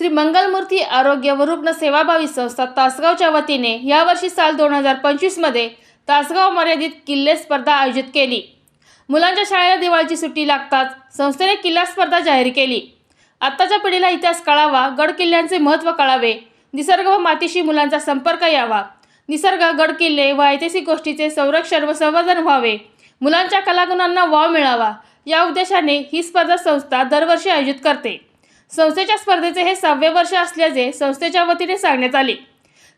श्री मंगलमूर्ती आरोग्य व रुग्ण सेवाभावी संस्था तासगावच्या वतीने यावर्षी साल दोन हजार पंचवीसमध्ये तासगाव मर्यादित किल्ले स्पर्धा आयोजित केली. मुलांच्या शाळेला दिवाळीची सुट्टी लागताच संस्थेने किल्ला स्पर्धा जाहीर केली. आत्ताच्या पिढीला इतिहास कळावा गड किल्ल्यांचे महत्त्व कळावे निसर्ग व मातीशी मुलांचा संपर्क यावा निसर्ग गड किल्ले व ऐतिहासिक गोष्टीचे संरक्षण व संवर्धन व्हावे मुलांच्या कलागुणांना वाव मिळावा या उद्देशाने ही स्पर्धा संस्था दरवर्षी आयोजित करते. संस्थेच्या स्पर्धेचे हे सहावे वर्ष असल्याचे संस्थेच्या वतीने सांगण्यात आले.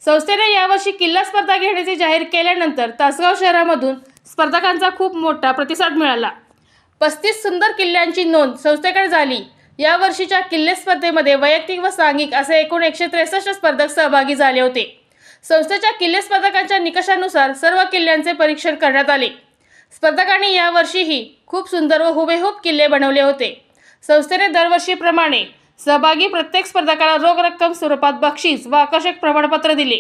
संस्थेने यावर्षी किल्ला स्पर्धा घेण्याचे जाहीर केल्यानंतर तासगाव शहरामधून स्पर्धकांचा खूप मोठा प्रतिसाद मिळाला. पस्तीस सुंदर किल्ल्यांची नोंद संस्थेकडे झाली. यावर्षीच्या किल्ले स्पर्धेमध्ये वैयक्तिक व सांघिक असे एकूण एकशे त्रेसष्ट स्पर्धक सहभागी झाले होते. संस्थेच्या किल्ले स्पर्धकांच्या निकषानुसार सर्व किल्ल्यांचे परीक्षण करण्यात आले. स्पर्धकांनी यावर्षीही खूप सुंदर व हुबेहूब किल्ले बनवले होते. संस्थेने दरवर्षीप्रमाणे सहभागी प्रत्येक स्पर्धकाला रोख रक्कम स्वरूपात बक्षीस व आकर्षक प्रमाणपत्र दिले.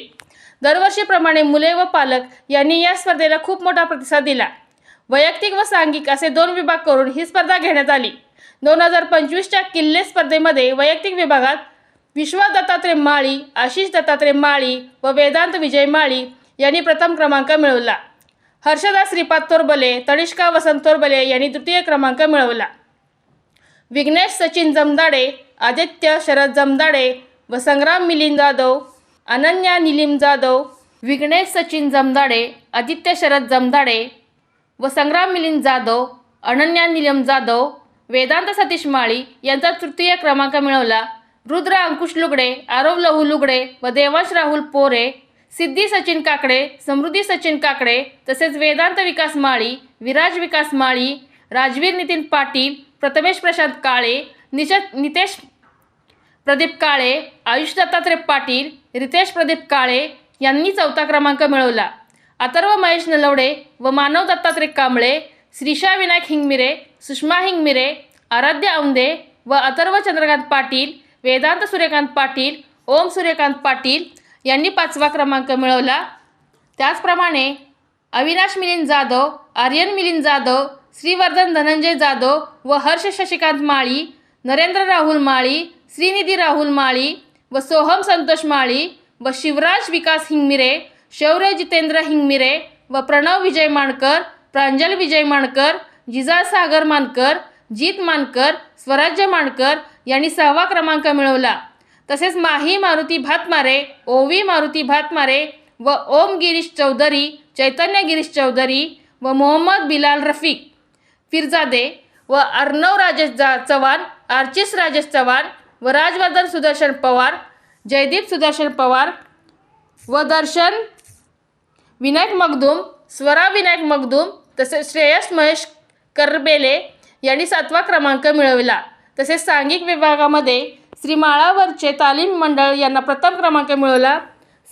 दरवर्षीप्रमाणे मुले व पालक यांनी या स्पर्धेला खूप मोठा प्रतिसाद दिला. वैयक्तिक व सांघिक असे दोन विभाग करून ही स्पर्धा घेण्यात आली. दोन हजार पंचवीसच्या किल्ले स्पर्धेमध्ये वैयक्तिक विभागात विश्वा दत्तात्रय माळी आशिष दत्तात्रय माळी व वेदांत विजय माळी यांनी प्रथम क्रमांक मिळवला. हर्षदा श्रीपाद तोरबले तनिष्का वसंत तोरबले यांनी तृतीय क्रमांक मिळवला. विघ्नेश सचिन जमदाडे आदित्य शरद जमदाडे व संग्राम मिलिंद जाधव अनन्या निलिम जाधव विघ्नेश सचिन जमदाडे आदित्य शरद जमदाडे व संग्राम मिलिंद जाधव अनन्या निलम जाधव वेदांत सतीश माळी यांचा तृतीय क्रमांक मिळवला. रुद्र अंकुश लुगडे आरव लहू लुगडे व देवांश राहुल पोरे सिद्धी सचिन काकडे समृद्धी सचिन काकडे तसेच वेदांत विकास माळी विराज विकास माळी राजवीर नितीन पाटील प्रथमेश प्रशांत काळे निश नितेश प्रदीप काळे आयुष दत्तात्रय पाटील रितेश प्रदीप काळे यांनी चौथा क्रमांक मिळवला. अथर्व महेश नलवडे व मानव दत्तात्रय कांबळे श्रीशा विनायक हिंगमिरे सुषमा हिंगमिरे आराध्य औंदे व अथर्व चंद्रकांत पाटील वेदांत सूर्यकांत पाटील ओम सूर्यकांत पाटील यांनी पाचवा क्रमांक मिळवला. त्याचप्रमाणे अविनाश मिलिंद जाधव आर्यन मिलिंद जाधव श्रीवर्धन धनंजय जाधव व हर्ष शशिकांत माळी नरेंद्र राहुल माळी श्रीनिधी राहुल माळी व सोहम संतोष माळी व शिवराज विकास हिंगमिरे शौर्य जितेंद्र हिंगमिरे व प्रणव विजय माणकर प्रांजल विजय माणकर जिजा सागर मानकर जीत मानकर स्वराज्य मानकर यांनी सहावा क्रमांक मिळवला. तसेच माही मारुती भातमारे ओवी मारुती भातमारे व ओम गिरीश चौधरी चैतन्य गिरीश चौधरी व मोहम्मद बिलाल रफीक फिरजादे व अर्णव राजेश जा चव्हाण आर्चिस राजेश चव्हाण व राजवर्धन सुदर्शन पवार जयदीप सुदर्शन पवार व दर्शन विनायक मगदूम स्वरा विनायक मगदूम तसेच श्रेयस महेश करबेले यांनी सातवा क्रमांक मिळवला. तसेच सांघिक विभागामध्ये श्री माळावरचे तालीम मंडळ यांना प्रथम क्रमांक मिळवला.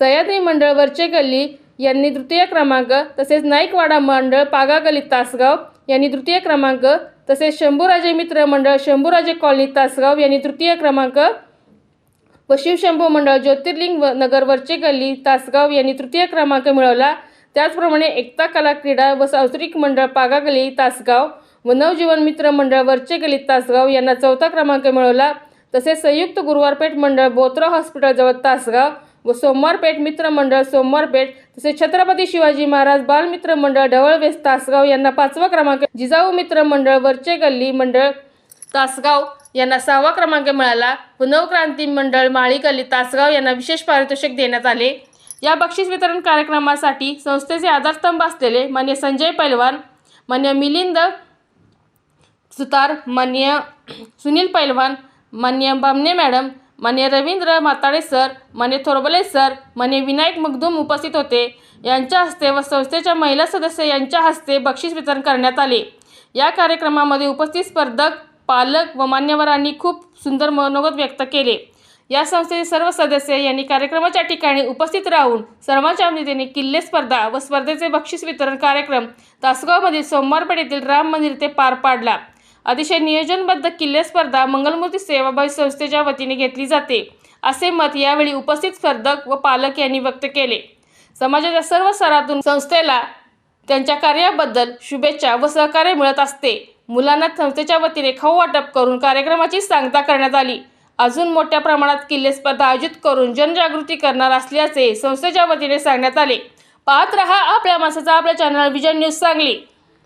सह्याद्री मंडळ वरचे गल्ली यांनी तृतीय क्रमांक तसेच नाईकवाडा मंडळ पागा गल्ली तासगाव यांनी तृतीय क्रमांक तसेच शंभूराजे मित्र मंडळ शंभूराजे कॉलनी तासगाव यांनी तृतीय क्रमांक व शिवशंभू मंडळ ज्योतिर्लिंग व नगर वरचे गल्ली तासगाव यांनी तृतीय क्रमांक मिळवला. त्याचप्रमाणे एकता कला क्रीडा व सांस्कृतिक मंडळ पागागली तासगाव व नवजीवन मित्र मंडळ वरचे गली तासगाव यांना चौथा क्रमांक मिळवला. तसेच संयुक्त गुरुवारपेठ मंडळ बोत्रा हॉस्पिटलजवळ तासगाव व सोमवारपेठ मित्रमंडळ सोमवारपेठ तसेच छत्रपती शिवाजी महाराज बालमित्र मंडळ ढवळवेस तासगाव यांना पाचवा क्रमांक जिजाऊ मित्र मंडळ वरचे गल्ली मंडळ तासगाव यांना सहावा क्रमांक मिळाला व नवक्रांती मंडळ माळीकल्ली तासगाव यांना विशेष पारितोषिक देण्यात आले. या बक्षीस वितरण कार्यक्रमासाठी संस्थेचे आधारस्तंभ असलेले मान्य संजय पैलवान मान्य मिलिंद सुतार मान्य सुनील पैलवान मान्य Bamne madam Mane Ravindra Matale sir Mane Thorbale sir Mane Vinayak Magdum उपस्थित होते. यांच्या हस्ते व संस्थेच्या महिला सदस्य यांच्या हस्ते बक्षीस वितरण करण्यात आले. या कार्यक्रमामध्ये उपस्थित स्पर्धक पालक व मान्यवरांनी खूप सुंदर मनोगत व्यक्त केले. या संस्थेचे सर्व सदस्य यांनी कार्यक्रमाच्या ठिकाणी उपस्थित राहून सर्वांच्या मदतीने किल्ले स्पर्धा व स्पर्धेचे बक्षीस वितरण कार्यक्रम तासगावमधील सोमवारपेठेतील राम मंदिर ते पार पाडला. अतिशय नियोजनबद्ध किल्ले स्पर्धा मंगलमूर्ती सेवाभावी संस्थेच्या वतीने घेतली जाते असे मत यावेळी उपस्थित स्पर्धक व पालक यांनी व्यक्त केले. समाजाच्या सर्व स्तरातून संस्थेला त्यांच्या कार्याबद्दल शुभेच्छा व सहकार्य मिळत असते. मुलांना संस्थेच्या वतीने खाऊ वाटप करून कार्यक्रमाची सांगता करण्यात आली. अजून मोठ्या प्रमाणात किल्ले स्पर्धा आयोजित करून जनजागृती करणार असल्याचे संस्थेच्या वतीने सांगण्यात आले. पाहत रहा आपल्या माणसाचा आपल्या चॅनल विजन न्यूज सांगली.